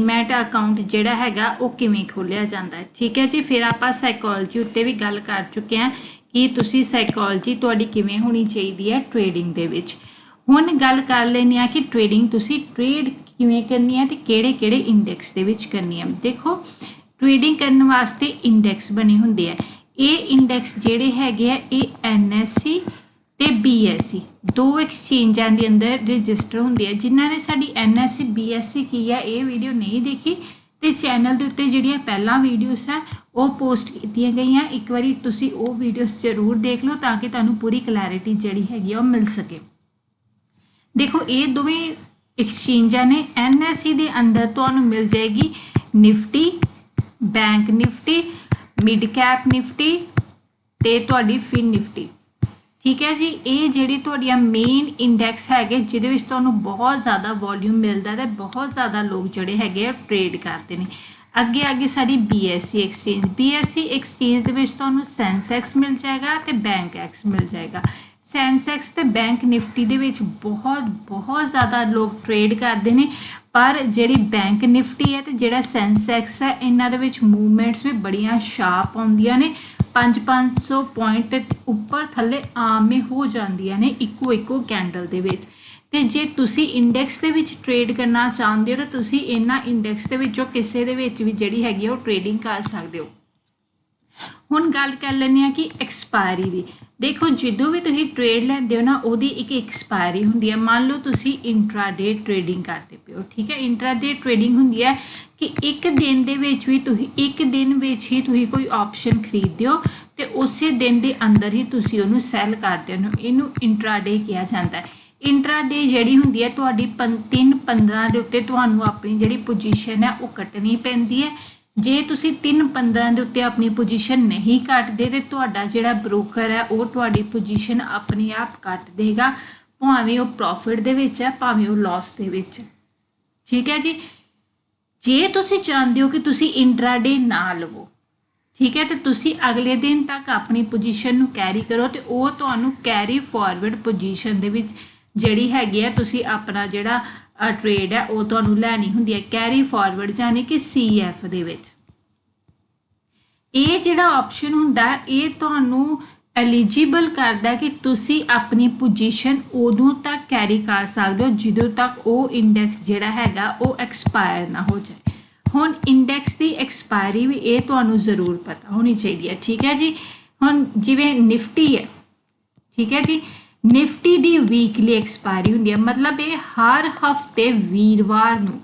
Mat account ਜਿਹੜਾ ਹੈਗਾ, ਉਹ ਕਿਵੇਂ ਖੋਲਿਆ ਜਾਂਦਾ ਹੈ? ਠੀਕ ਹੈ ਜੀ, ਫਿਰ ਆਪਾਂ ਸਾਈਕੋਲੋਜੀ ਉੱਤੇ ਵੀ ਗੱਲ ਕਰ ਚੁੱਕੇ ਹਾਂ ਕਿ ਤੁਸੀਂ ਸਾਈਕੋਲੋਜੀ ਤੁਹਾਡੀ ਕਿਵੇਂ ਹੋਣੀ ਚਾਹੀਦੀ ਹੈ ਟ੍ਰੇਡਿੰਗ ਦੇ ਵਿੱਚ। ਹੁਣ ਗੱਲ ਕਰ ਲੈਂਦੇ ਆ ਕਿ ਟ੍ਰੇਡਿੰਗ ਤੁਸੀਂ ਟ੍ਰੇਡ ਕਿਵੇਂ ਕਰਨੀ ਹੈ ਤੇ ਕਿਹੜੇ-ਕਿਹੜੇ ਇੰਡੈਕਸ ਦੇ ਵਿੱਚ ਕਰਨੀ ਹੈ। ਦੇਖੋ ਟ੍ਰੇਡਿੰਗ ਕਰਨ ਵਾਸਤੇ ਇੰਡੈਕਸ ਬਣੇ ਹੁੰਦੇ ਆ। ਇਹ ਇੰਡੈਕਸ ਜਿਹੜੇ ਹੈਗੇ ਆ, ਇਹ NSE ਤੇ BSE ਦੋ ਐਕਸਚੇਂਜਾਂ ਦੇ ਅੰਦਰ ਰਜਿਸਟਰ ਹੁੰਦੇ ਆ। ਜਿਨ੍ਹਾਂ ਨੇ ਸਾਡੀ NSE BSE ਕੀ ਆ, ਇਹ ਵੀਡੀਓ ਨਹੀਂ ਦੇਖੀ। ਤੇ ਚੈਨਲ ਦੇ ਉੱਤੇ ਜਿਹੜੀਆਂ ਪਹਿਲਾਂ ਵੀਡੀਓਸ ਆ, ਉਹ ਪੋਸਟ ਕੀਤੀਆਂ ਗਈਆਂ। ਇੱਕ ਵਾਰੀ ਤੁਸੀਂ ਉਹ ਵੀਡੀਓਸ ਜ਼ਰੂਰ ਦੇਖ ਲਓ ਤਾਂ ਕਿ ਤੁਹਾਨੂੰ ਪੂਰੀ ਕਲੈਰਿਟੀ ਜਿਹੜੀ ਹੈਗੀ ਆ, ਉਹ ਮਿਲ ਸਕੇ। ਦੇਖੋ, ਇਹ ਦੋਵੇਂ ਐਕਸਚੇਂਜਾਂ ਨੇ। NSE ਦੇ ਅੰਦਰ ਤੁਹਾਨੂੰ ਮਿਲ ਜਾਏਗੀ Nifty bank Nifty mid cap Nifty ਤੇ ਤੁਹਾਡੀ ਫਿਨ ਨਿਫਟੀ ਠੀਕ ਹੈ ਜੀ? ਇਹ ਜਿਹੜੀ ਤੁਹਾਡੀਆਂ ਮੇਨ ਇੰਡੈਕਸ ਹੈਗੇ, ਜਿਹਦੇ ਵਿੱਚ ਤੁਹਾਨੂੰ ਬਹੁਤ ਜ਼ਿਆਦਾ ਵੋਲਿਊਮ ਮਿਲਦਾ ਤੇ ਬਹੁਤ ਜ਼ਿਆਦਾ ਲੋਕ ਜਿਹੜੇ ਹੈਗੇ ਆ ਟ੍ਰੇਡ ਕਰਦੇ ਨੇ। ਅੱਗੇ ਅੱਗੇ ਸਾਡੀ BSE ਐਕਸਚੇਂਜ BSE ਐਕਸਚੇਂਜ ਦੇ ਵਿੱਚ ਤੁਹਾਨੂੰ ਸੈਂਸੈਕਸ ਮਿਲ ਜਾਏਗਾ ਤੇ ਬੈਂਕ ਐਕਸ ਮਿਲ ਜਾਏਗਾ। ਸੈਂਸੈਕਸ ਤੇ ਬੈਂਕ ਨਿਫਟੀ ਦੇ ਵਿੱਚ ਬਹੁਤ ਬਹੁਤ ਜ਼ਿਆਦਾ ਲੋਕ ਟ੍ਰੇਡ ਕਰਦੇ ਨੇ, ਪਰ ਜਿਹੜੀ ਬੈਂਕ ਨਿਫਟੀ ਹੈ ਤੇ ਜਿਹੜਾ ਸੈਂਸੈਕਸ ਹੈ, ਇਹਨਾਂ ਦੇ ਵਿੱਚ ਮੂਵਮੈਂਟਸ ਵੀ ਬੜੀਆਂ ਸ਼ਾਰਪ ਆਉਂਦੀਆਂ ਨੇ। 5-500 ਪੁਆਇੰਟ ਤੇ ਉੱਪਰ ਥੱਲੇ ਆਮੇ ਹੋ ਜਾਂਦੀਆਂ ਨੇ ਇੱਕੋ ਇੱਕੋ ਕੈਂਡਲ ਦੇ ਵਿੱਚ। ਤੇ ਜੇ ਤੁਸੀਂ ਇੰਡੈਕਸ ਦੇ ਵਿੱਚ ਟ੍ਰੇਡ ਕਰਨਾ ਚਾਹੁੰਦੇ ਹੋ ਤਾਂ ਤੁਸੀਂ ਇਹਨਾਂ ਇੰਡੈਕਸ ਦੇ ਵਿੱਚੋਂ ਕਿਸੇ ਦੇ ਵਿੱਚ ਵੀ ਜਿਹੜੀ ਹੈਗੀ ਆ ਉਹ ਟ੍ਰੇਡਿੰਗ ਕਰ ਸਕਦੇ ਹੋ। ਹੁਣ ਗੱਲ ਕਰ ਲੈਂਦੇ ਆ ਕਿ ਐਕਸਪਾਇਰੀ ਦੀ। ਦੇਖੋ, ਜਦੋਂ ਵੀ ਤੁਸੀਂ ਟ੍ਰੇਡ ਲੈਂਦੇ ਹੋ ਨਾ, ਉਹਦੀ ਇੱਕ ਐਕਸਪਾਇਰੀ ਹੁੰਦੀ ਹੈ। ਮੰਨ ਲਓ ਤੁਸੀਂ ਇੰਟਰਾਡੇ ਟ੍ਰੇਡਿੰਗ ਕਰਦੇ ਪਿਓ ਠੀਕ ਹੈ? ਇੰਟਰਾਡੇ ਟ੍ਰੇਡਿੰਗ ਹੁੰਦੀ ਹੈ ਕਿ ਇੱਕ ਦਿਨ ਦੇ ਵਿੱਚ ਵੀ ਤੁਸੀਂ, ਇੱਕ ਦਿਨ ਵਿੱਚ ਹੀ ਤੁਸੀਂ ਕੋਈ ਆਪਸ਼ਨ ਖਰੀਦਦੇ ਹੋ ਤੇ ਉਸੇ ਦਿਨ ਦੇ ਅੰਦਰ ਹੀ ਤੁਸੀਂ ਉਹਨੂੰ ਸੈਲ ਕਰਦੇ ਹੋ। ਇਹਨੂੰ ਇੰਟਰਾਡੇ ਕਿਹਾ ਜਾਂਦਾ ਹੈ। ਇੰਟਰਾਡੇ ਜਿਹੜੀ ਹੁੰਦੀ ਹੈ, ਤੁਹਾਡੀ 3 15 ਦੇ ਉੱਤੇ ਤੁਹਾਨੂੰ ਆਪਣੀ ਜਿਹੜੀ ਪੋਜੀਸ਼ਨ ਹੈ, ਉਹ ਕੱਟਣੀ ਪੈਂਦੀ ਹੈ। ਜੇ ਤੁਸੀਂ 3 15 ਦੇ ਉੱਤੇ ਆਪਣੀ ਪੋਜੀਸ਼ਨ ਨਹੀਂ ਕੱਟਦੇ ਤੇ ਤੁਹਾਡਾ ਜਿਹੜਾ ਬ੍ਰੋਕਰ ਹੈ, ਉਹ ਤੁਹਾਡੀ ਪੋਜੀਸ਼ਨ ਆਪਣੇ ਆਪ ਕੱਟ ਦੇਗਾ। ਭਾਵੇਂ ਉਹ ਪ੍ਰੋਫਿਟ ਦੇ ਵਿੱਚ ਹੈ, ਭਾਵੇਂ ਉਹ ਲਾਸ ਦੇ ਵਿੱਚ ਠੀਕ ਹੈ ਜੀ? ਜੇ ਤੁਸੀਂ ਚਾਹੁੰਦੇ ਹੋ ਕਿ ਤੁਸੀਂ ਇੰਟਰਾਡੇ ਨਾ ਲਵੋ, ਠੀਕ ਹੈ, ਤੇ ਤੁਸੀਂ ਅਗਲੇ ਦਿਨ ਤੱਕ ਆਪਣੀ ਪੋਜੀਸ਼ਨ ਨੂੰ ਕੈਰੀ ਕਰੋ ਤੇ ਉਹ ਤੁਹਾਨੂੰ ਕੈਰੀ ਫਾਰਵਰਡ ਪੋਜੀਸ਼ਨ ਦੇ ਵਿੱਚ ਜਿਹੜੀ ਹੈਗੀ ਹੈ, ਤੁਸੀਂ ਆਪਣਾ ਜਿਹੜਾ ਟ੍ਰੇਡ ਹੈ, ਉਹ ਤੁਹਾਨੂੰ ਲੈਣੀ ਹੁੰਦੀ ਹੈ ਕੈਰੀ ਫਾਰਵਰਡ ਯਾਨੀ ਕਿ ਸੀਐਫ ਦੇ ਵਿੱਚ। ਇਹ ਜਿਹੜਾ ਆਪਸ਼ਨ ਹੁੰਦਾ ਇਹ ਤੁਹਾਨੂੰ ਐਲੀਜੀਬਲ ਕਰਦਾ ਕਿ ਤੁਸੀਂ ਆਪਣੀ ਪੋਜੀਸ਼ਨ ਉਦੋਂ ਤੱਕ ਕੈਰੀ ਕਰ ਸਕਦੇ ਹੋ ਜਦੋਂ ਤੱਕ ਉਹ ਇੰਡੈਕਸ ਜਿਹੜਾ ਹੈਗਾ ਉਹ ਐਕਸਪਾਇਰ ਨਾ ਹੋ ਜਾਏ। ਹੁਣ ਇੰਡੈਕਸ ਦੀ ਐਕਸਪਾਇਰੀ ਵੀ ਇਹ ਤੁਹਾਨੂੰ ਜ਼ਰੂਰ ਪਤਾ ਹੋਣੀ ਚਾਹੀਦੀ ਹੈ, ਠੀਕ ਹੈ ਜੀ? ਹੁਣ ਜਿਵੇਂ ਨਿਫਟੀ ਹੈ, ਠੀਕ ਹੈ ਜੀ? ਨਿਫਟੀ ਦੀ ਵੀਕਲੀ ਐਕਸਪਾਇਰੀ ਹੁੰਦੀ ਹੈ। ਮਤਲਬ ਇਹ ਹਰ ਹਫ਼ਤੇ ਵੀਰਵਾਰ ਨੂੰ,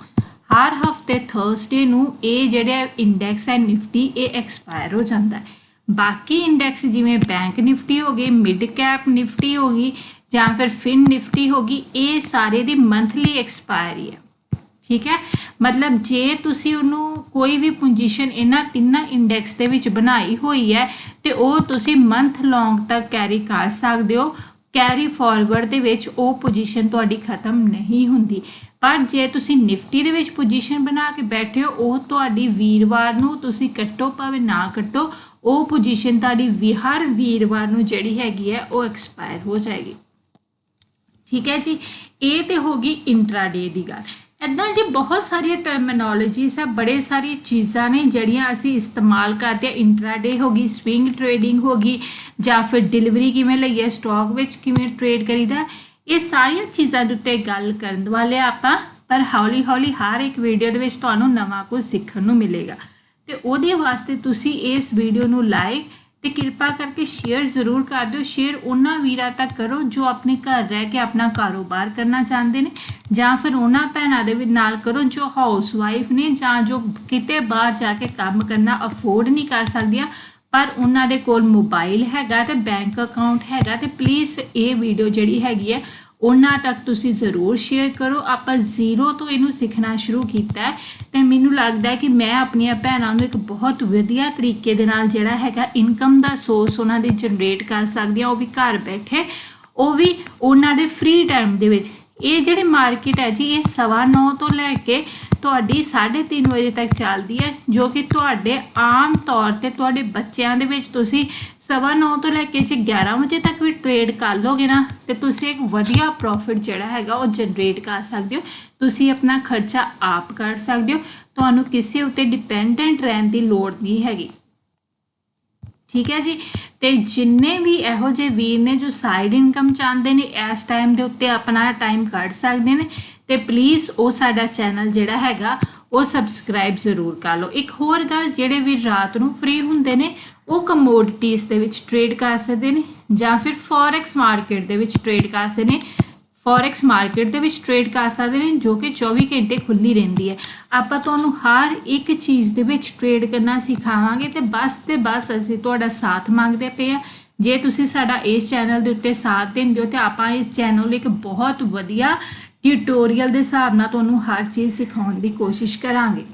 ਹਰ ਹਫ਼ਤੇ ਥਰਸਡੇ ਨੂੰ ਇਹ ਜਿਹੜੇ ਇੰਡੈਕਸ ਹੈ ਨਿਫਟੀ, ਇਹ ਐਕਸਪਾਇਰ ਹੋ ਜਾਂਦਾ ਹੈ। ਬਾਕੀ ਇੰਡੈਕਸ ਜਿਵੇਂ ਬੈਂਕ ਨਿਫਟੀ ਹੋ ਗਈ ਮਿਡ ਕੈਪ ਨਿਫਟੀ ਹੋ ਗਈ ਜਾਂ ਫਿਰ ਫਿਨ ਨਿਫਟੀ ਹੋ ਗਈ, ਇਹ ਸਾਰੇ ਦੀ ਮੰਥਲੀ ਐਕਸਪਾਇਰੀ ਹੈ। ਠੀਕ ਹੈ? ਮਤਲਬ ਜੇ ਤੁਸੀਂ ਉਹਨੂੰ ਕੋਈ ਵੀ ਪੋਜੀਸ਼ਨ ਇਹਨਾਂ ਤਿੰਨਾਂ ਇੰਡੈਕਸ ਦੇ ਵਿੱਚ ਬਣਾਈ ਹੋਈ ਹੈ ਤੇ ਉਹ ਤੁਸੀਂ ਮੰਥ ਲੌਂਗ ਤੱਕ ਕੈਰੀ ਕਰ ਸਕਦੇ ਹੋ। ਕੈਰੀ ਫਾਰਵਰਡ ਦੇ ਵਿੱਚ ਉਹ ਪੋਜੀਸ਼ਨ ਤੁਹਾਡੀ ਖਤਮ ਨਹੀਂ ਹੁੰਦੀ। ਪਰ ਜੇ ਤੁਸੀਂ ਨਿਫਟੀ ਦੇ ਵਿੱਚ ਪੋਜੀਸ਼ਨ ਬਣਾ ਕੇ ਬੈਠੇ ਹੋ, ਉਹ ਤੁਹਾਡੀ ਵੀਰਵਾਰ ਨੂੰ ਤੁਸੀਂ ਕੱਟੋ ਭਾਵੇਂ ਨਾ ਕੱਟੋ, ਉਹ ਪੋਜੀਸ਼ਨ ਤੁਹਾਡੀ ਵੀ ਹਰ ਵੀਰਵਾਰ ਨੂੰ ਜਿਹੜੀ ਹੈਗੀ ਹੈ, ਉਹ ਐਕਸਪਾਇਰ ਹੋ ਜਾਏਗੀ। ਠੀਕ ਹੈ ਜੀ? ਇਹ ਤੇ ਹੋ ਗਈ ਇੰਟਰਾਡੇ ਦੀ ਗੱਲ। ਇਦਾਂ ਜੀ ਬਹੁਤ ਸਾਰੀਆਂ ਟਰਮੀਨੋਲੋਜੀਸ ਆ, ਬੜੇ ਸਾਰੀ ਚੀਜ਼ਾਂ ਨੇ ਜਿਹੜੀਆਂ ਅਸੀਂ ਇਸਤੇਮਾਲ ਕਰਦੇ ਆ। ਇੰਟਰਾਡੇ ਹੋ ਗਈ ਸਵਿੰਗ ਟ੍ਰੇਡਿੰਗ ਹੋ ਗਈ, ਜਾਂ ਫਿਰ ਡਿਲੀਵਰੀ ਕਿਵੇਂ ਲਈਏ ਸਟਾਕ ਵਿੱਚ ਕਿਵੇਂ ਟ੍ਰੇਡ ਕਰੀਦਾ, ਇਹ ਸਾਰੀਆਂ ਚੀਜ਼ਾਂ ਦੇ ਉੱਤੇ ਗੱਲ ਕਰਨ ਵਾਲੇ ਆ ਆਪਾਂ। ਪਰ ਹੌਲੀ ਹੌਲੀ ਹਰ ਇੱਕ ਵੀਡੀਓ ਦੇ ਵਿੱਚ ਤੁਹਾਨੂੰ ਨਵਾਂ ਕੁਝ ਸਿੱਖਣ ਨੂੰ ਮਿਲੇਗਾ। ਤੇ ਉਹਦੇ ਵਾਸਤੇ ਤੁਸੀਂ ਇਸ ਵੀਡੀਓ ਨੂੰ ਲਾਈਕ ਤੇ ਕਿਰਪਾ ਕਰਕੇ ਸ਼ੇਅਰ ਜ਼ਰੂਰ ਕਰ ਦਿਓ। ਸ਼ੇਅਰ ਉਹਨਾਂ ਵੀਰਾਂ ਤੱਕ ਕਰੋ ਜੋ ਆਪਣੇ ਘਰ ਰਹਿ ਕੇ ਆਪਣਾ ਕਾਰੋਬਾਰ ਕਰਨਾ ਚਾਹੁੰਦੇ ਨੇ ਜਾਂ ਫਿਰ ਉਹਨਾਂ ਭੈਣਾਂ ਦੇ ਵੀ ਨਾਲ ਕਰੋ ਜੋ ਹਾਊਸ ਵਾਈਫ ਨੇ ਜਾਂ ਜੋ ਕਿਤੇ ਬਾਹਰ ਜਾ ਕੇ ਕੰਮ ਕਰਨਾ ਅਫੋਰਡ ਨਹੀਂ ਕਰ ਸਕਦੀਆਂ, ਪਰ ਉਹਨਾਂ ਦੇ ਕੋਲ ਮੋਬਾਈਲ ਹੈਗਾ ਤੇ ਬੈਂਕ ਅਕਾਊਂਟ ਹੈਗਾ ਤੇ ਪਲੀਜ਼ ਇਹ ਵੀਡੀਓ ਜਿਹੜੀ ਹੈਗੀ ਹੈ ਉਹਨਾਂ ਤੱਕ ਤੁਸੀਂ ਜ਼ਰੂਰ ਸ਼ੇਅਰ ਕਰੋ। ਆਪਾਂ ਜ਼ੀਰੋ ਤੋਂ ਇਹਨੂੰ ਸਿੱਖਣਾ ਸ਼ੁਰੂ ਕੀਤਾ ਹੈ ਤੇ ਮੈਨੂੰ ਲੱਗਦਾ ਹੈ ਕਿ ਮੈਂ ਆਪਣੀਆਂ ਭੈਣਾਂ ਨੂੰ ਇੱਕ ਬਹੁਤ ਵਧੀਆ ਤਰੀਕੇ ਦੇ ਨਾਲ ਜਿਹੜਾ ਹੈਗਾ ਇਨਕਮ ਦਾ ਸੋਰਸ ਉਹਨਾਂ ਦੇ ਜਨਰੇਟ ਕਰ ਸਕਦੀ ਆ ਉਹ ਵੀ ਘਰ ਬੈਠੇ, ਉਹ ਵੀ ਉਹਨਾਂ ਦੇ ਫ੍ਰੀ ਟਾਈਮ ਦੇ ਵਿੱਚ। ਇਹ ਜਿਹੜੀ ਮਾਰਕੀਟ ਹੈ ਜੀ, ਇਹ ਸਵਾ ਨੌ ਤੋਂ ਲੈ ਕੇ ਤੁਹਾਡੀ 3:30 ਵਜੇ ਤੱਕ ਚੱਲਦੀ ਹੈ, ਜੋ ਕਿ ਤੁਹਾਡੇ ਆਮ ਤੌਰ ਤੇ ਤੁਹਾਡੇ ਬੱਚਿਆਂ ਦੇ ਵਿੱਚ ਤੁਸੀਂ ਸਵਾ ਨੌ ਤੋਂ ਲੈ ਕੇ ਜੇ 11 ਵਜੇ ਤੱਕ ਵੀ ਟ੍ਰੇਡ ਕਰ ਲੋਗੇ ਨਾ, ਤੇ ਤੁਸੀਂ ਇੱਕ ਵਧੀਆ ਪ੍ਰੋਫਿਟ ਜਿਹੜਾ ਹੈਗਾ ਉਹ ਜਨਰੇਟ ਕਰ ਸਕਦੇ ਹੋ। ਤੁਸੀਂ ਆਪਣਾ ਖਰਚਾ ਆਪ ਕਰ ਸਕਦੇ ਹੋ। ਤੁਹਾਨੂੰ ਕਿਸੇ ਉੱਤੇ ਡਿਪੈਂਡੈਂਟ ਰਹਿਣ ਦੀ ਲੋੜ ਨਹੀਂ ਹੈਗੀ। ਠੀਕ ਹੈ ਜੀ? ਤੇ ਜਿੰਨੇ ਵੀ ਇਹੋ ਜਿਹੇ ਵੀਰ ਨੇ ਜੋ ਸਾਈਡ ਇਨਕਮ ਚਾਹੁੰਦੇ ਨੇ, ਇਸ ਟਾਈਮ ਦੇ ਉੱਤੇ ਆਪਣਾ ਟਾਈਮ ਕੱਢ ਸਕਦੇ ਨੇ। ਤੇ ਪਲੀਜ਼ ਉਹ ਸਾਡਾ ਚੈਨਲ ਜਿਹੜਾ ਹੈਗਾ, ਉਹ ਸਬਸਕ੍ਰਾਈਬ ਜ਼ਰੂਰ ਕਰ ਲਓ। ਇੱਕ ਹੋਰ ਗੱਲ, ਜਿਹੜੇ ਵੀ ਰਾਤ ਨੂੰ ਫ੍ਰੀ ਹੁੰਦੇ ਨੇ, ਉਹ ਕਮੋਡਿਟੀਜ਼ ਦੇ ਵਿੱਚ ਟ੍ਰੇਡ ਕਰ ਸਕਦੇ ਨੇ, ਜਾਂ ਫਿਰ ਫੋਰੈਕਸ ਮਾਰਕੀਟ ਦੇ ਵਿੱਚ ਟ੍ਰੇਡ ਕਰ ਸਕਦੇ ਨੇ। ਫੋਰੈਕਸ ਮਾਰਕੀਟ ਦੇ ਵਿੱਚ ਟ੍ਰੇਡ ਕਰ ਸਕਦੇ ਨੇ, ਜੋ ਕਿ 24 ਘੰਟੇ ਖੁੱਲੀ ਰਹਿੰਦੀ ਹੈ। ਆਪਾਂ ਤੁਹਾਨੂੰ ਹਰ ਇੱਕ ਚੀਜ਼ ਦੇ ਵਿੱਚ ਟ੍ਰੇਡ ਕਰਨਾ ਸਿਖਾਵਾਂਗੇ ਤੇ ਬਸ ਤੇ ਬਸ ਅਸੀਂ ਤੁਹਾਡਾ ਸਾਥ ਮੰਗਦੇ ਪਏ ਆ ਜੇ ਤੁਸੀਂ ਸਾਡਾ ਇਸ ਚੈਨਲ ਦੇ ਉੱਤੇ ਸਾਥ ਦਿੰਦੇ ਹੋ ਤੇ ਆਪਾਂ ਇਸ ਚੈਨਲ ਲਈ ਇੱਕ ਬਹੁਤ ਵਧੀਆ ਟਿਊਟੋਰੀਅਲ ਦੇ ਹਿਸਾਬ ਨਾਲ ਤੁਹਾਨੂੰ ਹਰ ਚੀਜ਼ ਸਿਖਾਉਣ ਦੀ ਕੋਸ਼ਿਸ਼ ਕਰਾਂਗੇ।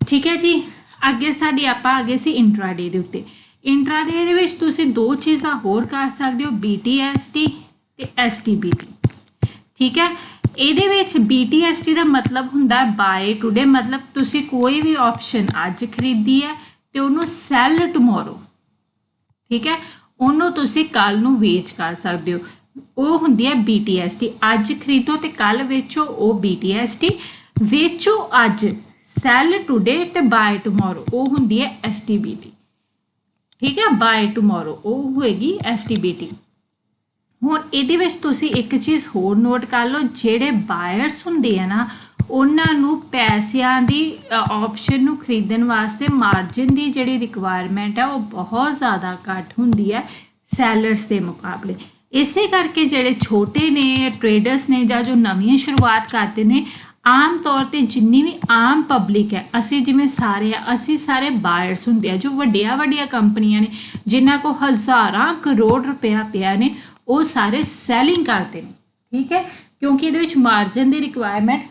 ਠੀਕ ਹੈ ਜੀ? ਅੱਗੇ ਸਾਡੀ ਆਪਾਂ ਆ ਗਏ ਸੀ ਇੰਟਰਾਡੇ ਦੇ ਉੱਤੇ। ਇੰਟਰਾਡੇ ਦੇ ਵਿੱਚ ਤੁਸੀਂ ਦੋ ਚੀਜ਼ਾਂ ਹੋਰ ਕਰ ਸਕਦੇ ਹੋ BTST ਤੇ STBT ਠੀਕ ਹੈ? ਇਹਦੇ ਵਿੱਚ BTST ਦਾ ਮਤਲਬ ਹੁੰਦਾ ਹੈ ਬਾਏ ਟੁਡੇ ਮਤਲਬ ਤੁਸੀਂ ਕੋਈ ਵੀ ਆਪਸ਼ਨ ਅੱਜ ਖਰੀਦੀ ਹੈ ਤੇ ਉਹਨੂੰ ਸੈਲ ਟੁਮਾਰੋ ਠੀਕ ਹੈ? ਉਹਨੂੰ ਤੁਸੀਂ ਕੱਲ ਨੂੰ ਵੇਚ ਕਰ ਸਕਦੇ ਹੋ। ਉਹ ਹੁੰਦੀ ਹੈ BTST ਅੱਜ ਖਰੀਦੋ ਤੇ ਕੱਲ ਵੇਚੋ, ਉਹ BTST ਵੇਚੋ ਅੱਜ। ਸੈਲ ਟੁਡੇ ਤੇ ਬਾਏ ਟੁਮਾਰੋ ਉਹ ਹੁੰਦੀ ਹੈ STBT ਠੀਕ ਹੈ? ਬਾਏ ਟੁਮਾਰੋ ਉਹ ਹੋਏਗੀ STBT ਹੁਣ ਇਹਦੇ ਵਿੱਚ ਤੁਸੀਂ ਇੱਕ ਚੀਜ਼ ਹੋਰ ਨੋਟ ਕਰ ਲਓ। ਜਿਹੜੇ ਬਾਇਰਸ ਹੁੰਦੇ ਆ ਨਾ, ਉਹਨਾਂ ਨੂੰ ਪੈਸਿਆਂ ਦੀ ਆਪਸ਼ਨ ਨੂੰ ਖਰੀਦਣ ਵਾਸਤੇ ਮਾਰਜਨ ਦੀ ਜਿਹੜੀ ਰਿਕੁਆਇਰਮੈਂਟ ਹੈ, ਉਹ ਬਹੁਤ ਜ਼ਿਆਦਾ ਘੱਟ ਹੁੰਦੀ ਹੈ ਸੈਲਰਸ ਦੇ ਮੁਕਾਬਲੇ। ਇਸੇ ਕਰਕੇ ਜਿਹੜੇ ਛੋਟੇ ਨੇ ਟ੍ਰੇਡਰਸ ਨੇ ਜਾਂ ਜੋ ਨਵੀਆਂ ਸ਼ੁਰੂਆਤ ਕਰਦੇ ਨੇ, ਆਮ ਤੌਰ ਤੇ ਜਿੰਨੀ ਵੀ ਆਮ ਪਬਲਿਕ ਹੈ, ਅਸੀਂ ਜਿਵੇਂ ਸਾਰੇ ਆ, ਅਸੀਂ ਸਾਰੇ ਬਾਇਰਸ ਹੁੰਦੇ ਆ, ਜੋ ਵੱਡੀਆਂ ਵੱਡੀਆਂ ਕੰਪਨੀਆਂ ਨੇ, ਜਿਨ੍ਹਾਂ ਕੋ ਹਜ਼ਾਰਾਂ ਕਰੋੜ ਰੁਪਇਆ ਪਿਆ ਨੇ, ਉਹ ਸਾਰੇ ਸੈਲਿੰਗ ਕਰਦੇ ਨੇ, ਠੀਕ ਹੈ? ਕਿਉਂਕਿ ਇਹਦੇ ਵਿੱਚ ਮਾਰਜਨ ਦੀ ਰਿਕੁਆਇਰਮੈਂਟ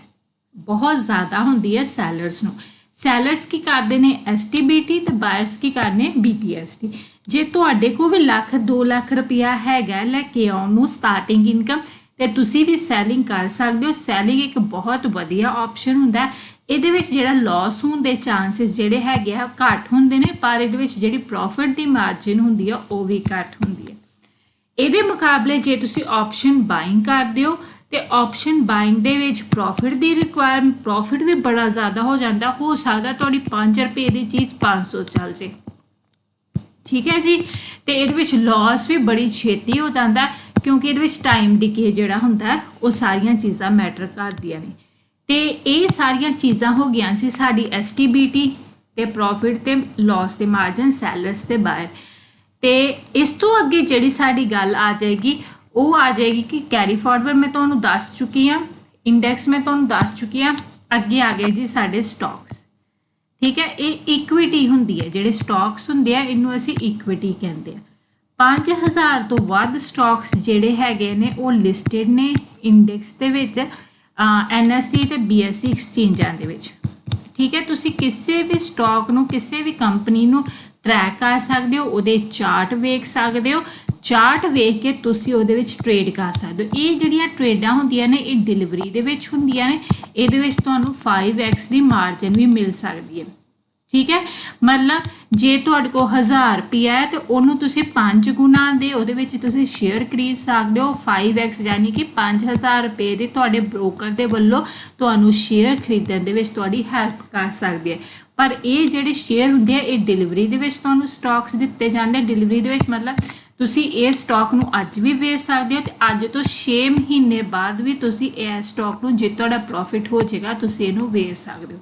ਬਹੁਤ ਜ਼ਿਆਦਾ ਹੁੰਦੀ ਹੈ ਸੈਲਰਸ ਨੂੰ। ਸੈਲਰਸ ਕੀ ਕਰਦੇ ਨੇ? STBT ਤੇ ਬਾਇਰਸ ਕੀ ਕਰਦੇ ਨੇ BTST ਜੇ ਤੁਹਾਡੇ ਕੋਲ ਵੀ ਲੱਖ 2 ਲੱਖ ਰੁਪਇਆ ਹੈਗਾ, ਲੈ ਕੇ ਆਉਣ ਨੂੰ ਸਟਾਰਟਿੰਗ ਇਨਕਮ ਤੇ ਤੁਸੀਂ ਵੀ ਸੈਲਿੰਗ ਕਰ ਸਕਦੇ ਹੋ। ਸੈਲਿੰਗ ਇੱਕ ਬਹੁਤ ਵਧੀਆ ਆਪਸ਼ਨ ਹੁੰਦਾ ਹੈ। ਇਹਦੇ ਵਿੱਚ ਜਿਹੜਾ ਲਾਸ ਹੋਣ ਦੇ ਚਾਂਸਸ ਜਿਹੜੇ ਹੈਗੇ ਆ ਘੱਟ ਹੁੰਦੇ ਨੇ, ਪਰ ਇਹਦੇ ਵਿੱਚ ਜਿਹੜੀ ਪ੍ਰੋਫਿਟ ਦੀ ਮਾਰਜਨ ਹੁੰਦੀ ਆ, ਉਹ ਵੀ ਘੱਟ ਹੁੰਦੀ ਹੈ ਇਹਦੇ ਮੁਕਾਬਲੇ ਜੇ ਤੁਸੀਂ ਆਪਸ਼ਨ ਬਾਇੰਗ ਕਰਦੇ ਹੋ ਤੇ ਆਪਸ਼ਨ ਬਾਇੰਗ ਦੇ ਵਿੱਚ ਪ੍ਰੋਫਿਟ ਦੀ ਰਿਕੁਆਇਰਮੈਂਟ ਪ੍ਰੋਫਿਟ ਵੀ ਬੜਾ ਜ਼ਿਆਦਾ ਹੋ ਜਾਂਦਾ, ਹੋ ਸਕਦਾ ਤੁਹਾਡੀ 5 ਰੁਪਏ ਦੀ ਚੀਜ਼ 500 ਚੱਲ ਜੇ। ਠੀਕ ਹੈ ਜੀ? ਤੇ ਇਹਦੇ ਵਿੱਚ ਲਾਸ ਵੀ ਬੜੀ ਛੇਤੀ ਹੋ ਜਾਂਦਾ, ਕਿਉਂਕਿ ਇਹਦੇ ਵਿੱਚ ਟਾਈਮ ਡਿਕੇ ਜਿਹੜਾ ਹੁੰਦਾ, ਉਹ ਸਾਰੀਆਂ ਚੀਜ਼ਾਂ ਮੈਟਰ ਕਰਦੀਆਂ ਨੇ। ਤੇ ਇਹ ਸਾਰੀਆਂ ਚੀਜ਼ਾਂ ਹੋ ਗਈਆਂ ਸੀ ਸਾਡੀ STBT ਤੇ ਪ੍ਰੋਫਿਟ ਤੇ ਲਾਸ ਦੇ ਮਾਰਜਨ ਸੈਲਰਸ ਤੇ ਬਾਇਰ ਤੇ ਇਸ ਤੋਂ ਅੱਗੇ ਜਿਹੜੀ ਸਾਡੀ ਗੱਲ ਆ ਜਾਏਗੀ ਉਹ ਆ ਜਾਏਗੀ ਕਿ ਕੈਰੀ ਫਾਰਵਰਡ ਮੈਂ ਤੁਹਾਨੂੰ ਦੱਸ ਚੁੱਕੀ ਆ ਇੰਡੈਕਸ ਮੈਂ ਤੁਹਾਨੂੰ ਦੱਸ ਚੁੱਕੀ ਆ ਅੱਗੇ ਆ ਗਏ ਜੀ ਸਾਡੇ ਸਟਾਕਸ ਠੀਕ ਹੈ, ਇਹ ਇਕੁਇਟੀ ਹੁੰਦੀ ਹੈ, ਜਿਹੜੇ ਸਟਾਕਸ ਹੁੰਦੇ ਆ, ਇਹਨੂੰ ਅਸੀਂ ਇਕੁਇਟੀ ਕਹਿੰਦੇ ਆ। 5000 ਤੋਂ ਵੱਧ ਸਟਾਕਸ ਜਿਹੜੇ ਹੈਗੇ ਨੇ, ਉਹ ਲਿਸਟਡ ਨੇ ਇੰਡੈਕਸ ਦੇ ਵਿੱਚ ਐਨਐਸਸੀ ਤੇ ਬੀਐਸਸੀ ਐਕਸਚੇਂਜਾਂ ਦੇ ਵਿੱਚ। ਠੀਕ ਹੈ, ਤੁਸੀਂ ਕਿਸੇ ਵੀ ਸਟਾਕ ਨੂੰ, ਕਿਸੇ ਵੀ ਕੰਪਨੀ ਨੂੰ ਟਰੈਕ ਕਰ ਸਕਦੇ ਹੋ, ਉਹਦੇ ਚਾਰਟ ਵੇਖ ਸਕਦੇ ਹੋ ਚਾਰਟ ਵੇਖ ਕੇ ਤੁਸੀਂ ਉਹਦੇ ਵਿੱਚ ਟ੍ਰੇਡ ਕਰ ਸਕਦੇ ਹੋ। ਇਹ ਜਿਹੜੀਆਂ ਟ੍ਰੇਡਾਂ ਹੁੰਦੀਆਂ ਨੇ, ਇਹ ਡਿਲੀਵਰੀ ਦੇ ਵਿੱਚ ਹੁੰਦੀਆਂ ਨੇ। ਇਹਦੇ ਵਿੱਚ ਤੁਹਾਨੂੰ 5x ਦੀ ਮਾਰਜਨ ਵੀ ਮਿਲ ਸਕਦੀ ਹੈ। ਠੀਕ ਹੈ? ਮਤਲਬ ਜੇ ਤੁਹਾਡੇ ਕੋਲ 1000 ਰੁਪਿਆ ਹੈ, ਤੇ ਉਹਨੂੰ ਤੁਸੀਂ 5 ਗੁਣਾ ਦੇ ਉਹਦੇ ਵਿੱਚ ਤੁਸੀਂ ਸ਼ੇਅਰ ਖਰੀਦ ਸਕਦੇ ਹੋ। 5x ਯਾਨੀ ਕਿ 5000 ਰੁਪਏ ਦੇ ਤੁਹਾਡੇ ਬ੍ਰੋਕਰ ਦੇ ਵੱਲੋਂ ਤੁਹਾਨੂੰ ਸ਼ੇਅਰ ਖਰੀਦਣ ਦੇ ਵਿੱਚ ਤੁਹਾਡੀ ਹੈਲਪ ਕਰ ਸਕਦੇ ਹੈ। ਪਰ ਇਹ ਜਿਹੜੇ ਸ਼ੇਅਰ ਹੁੰਦੇ ਆ, ਇਹ ਡਿਲੀਵਰੀ ਦੇ ਵਿੱਚ ਤੁਹਾਨੂੰ ਸਟਾਕਸ ਦਿੱਤੇ ਜਾਂਦੇ ਡਿਲੀਵਰੀ ਦੇ ਵਿੱਚ ਮਤਲਬ ਤੁਸੀਂ ਇਹ ਸਟਾਕ ਨੂੰ ਅੱਜ ਵੀ ਵੇਚ ਸਕਦੇ ਹੋ ਤੇ ਅੱਜ ਤੋਂ 6 ਮਹੀਨੇ ਬਾਅਦ ਵੀ ਤੁਸੀਂ ਇਹ ਸਟਾਕ ਨੂੰ ਜੇ ਤੁਹਾਡਾ ਪ੍ਰੋਫਿਟ ਹੋ ਜਾਏਗਾ, ਤੁਸੀਂ ਇਹਨੂੰ ਵੇਚ ਸਕਦੇ ਹੋ।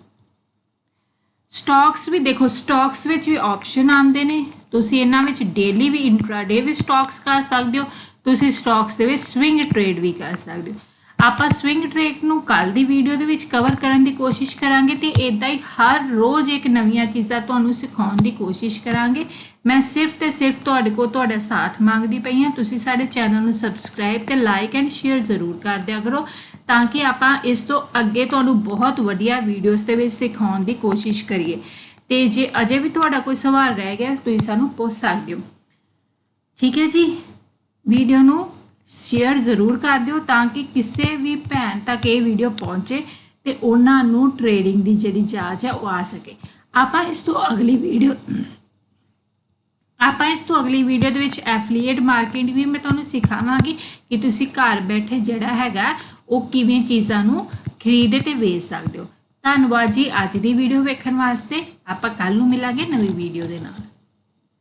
ਸਟਾਕਸ ਵੀ ਦੇਖੋ ਸਟਾਕਸ ਵਿੱਚ ਵੀ ਆਪਸ਼ਨ ਆਉਂਦੇ ਨੇ। ਤੁਸੀਂ ਇਹਨਾਂ ਵਿੱਚ ਡੇਲੀ ਵੀ ਇੰਟਰਾਡੇ ਵੀ ਸਟਾਕਸ ਕਰ ਸਕਦੇ ਹੋ। ਤੁਸੀਂ ਸਟਾਕਸ ਦੇ ਵਿੱਚ ਸਵਿੰਗ ਟ੍ਰੇਡ ਵੀ ਕਰ ਸਕਦੇ ਹੋ। ਆਪਾਂ ਸਵਿੰਗ ਟ੍ਰੇਡ ਨੂੰ ਕੱਲ ਦੀ ਵੀਡੀਓ ਦੇ ਵਿੱਚ ਕਵਰ ਕਰਨ ਦੀ ਕੋਸ਼ਿਸ਼ ਕਰਾਂਗੇ ਤੇ ਇਦਾਂ ਹੀ ਹਰ ਰੋਜ਼ ਇੱਕ ਨਵੀਆਂ ਚੀਜ਼ਾਂ ਤੁਹਾਨੂੰ ਸਿਖਾਉਣ ਦੀ ਕੋਸ਼ਿਸ਼ ਕਰਾਂਗੇ। ਮੈਂ ਸਿਰਫ ਤੇ ਸਿਰਫ ਤੁਹਾਡੇ ਕੋਲ ਤੁਹਾਡਾ ਸਾਥ ਮੰਗਦੀ ਪਈ ਹਾਂ। ਤੁਸੀਂ ਸਾਡੇ ਚੈਨਲ ਨੂੰ ਸਬਸਕ੍ਰਾਈਬ ਤੇ ਲਾਈਕ ਐਂਡ ਸ਼ੇਅਰ ਜ਼ਰੂਰ ਕਰ ਦਿਆ ਕਰੋ ਤਾਂ ਕਿ ਆਪਾਂ ਇਸ ਤੋਂ ਅੱਗੇ ਤੁਹਾਨੂੰ ਬਹੁਤ ਵਧੀਆ ਵੀਡੀਓਜ਼ ਦੇ ਵਿੱਚ ਸਿਖਾਉਣ ਦੀ ਕੋਸ਼ਿਸ਼ ਕਰੀਏ। ਤੇ ਜੇ ਅਜੇ ਵੀ ਤੁਹਾਡਾ ਕੋਈ ਸਵਾਲ ਰਹਿ ਗਿਆ, ਤੁਸੀਂ ਸਾਨੂੰ ਪੁੱਛ ਸਕਦੇ ਹੋ। ਠੀਕ ਹੈ ਜੀ? ਵੀਡੀਓ ਨੂੰ ਸ਼ੇਅਰ ਜ਼ਰੂਰ ਕਰ ਦਿਓ ਤਾਂ ਕਿ ਕਿਸੇ ਵੀ ਭੈਣ ਤੱਕ ਇਹ ਵੀਡੀਓ ਪਹੁੰਚੇ ਤੇ ਉਹਨਾਂ ਨੂੰ ਟ੍ਰੇਡਿੰਗ ਦੀ ਜਿਹੜੀ ਜਾਂਚ ਹੈ ਉਹ ਆ ਸਕੇ। ਆਪਾਂ ਇਸ ਤੋਂ ਅਗਲੀ ਵੀਡੀਓ ਆਪਾਂ ਇਸ ਤੋਂ ਅਗਲੀ ਵੀਡੀਓ ਦੇ ਵਿੱਚ ਐਫਲੀਏਟ ਮਾਰਕੀਟ ਵੀ ਮੈਂ ਤੁਹਾਨੂੰ ਸਿਖਾਵਾਂਗੀ ਕਿ ਤੁਸੀਂ ਘਰ ਬੈਠੇ ਜਿਹੜਾ ਹੈਗਾ ਉਹ ਕਿਵੇਂ ਚੀਜ਼ਾਂ ਨੂੰ ਖਰੀਦ ਤੇ ਵੇਚ ਸਕਦੇ ਹੋ। ਧੰਨਵਾਦ ਜੀ ਅੱਜ ਦੀ ਵੀਡੀਓ ਵੇਖਣ ਵਾਸਤੇ। ਆਪਾਂ ਕੱਲ ਨੂੰ ਮਿਲਾਂਗੇ ਨਵੀਂ ਵੀਡੀਓ ਦੇ ਨਾਲ।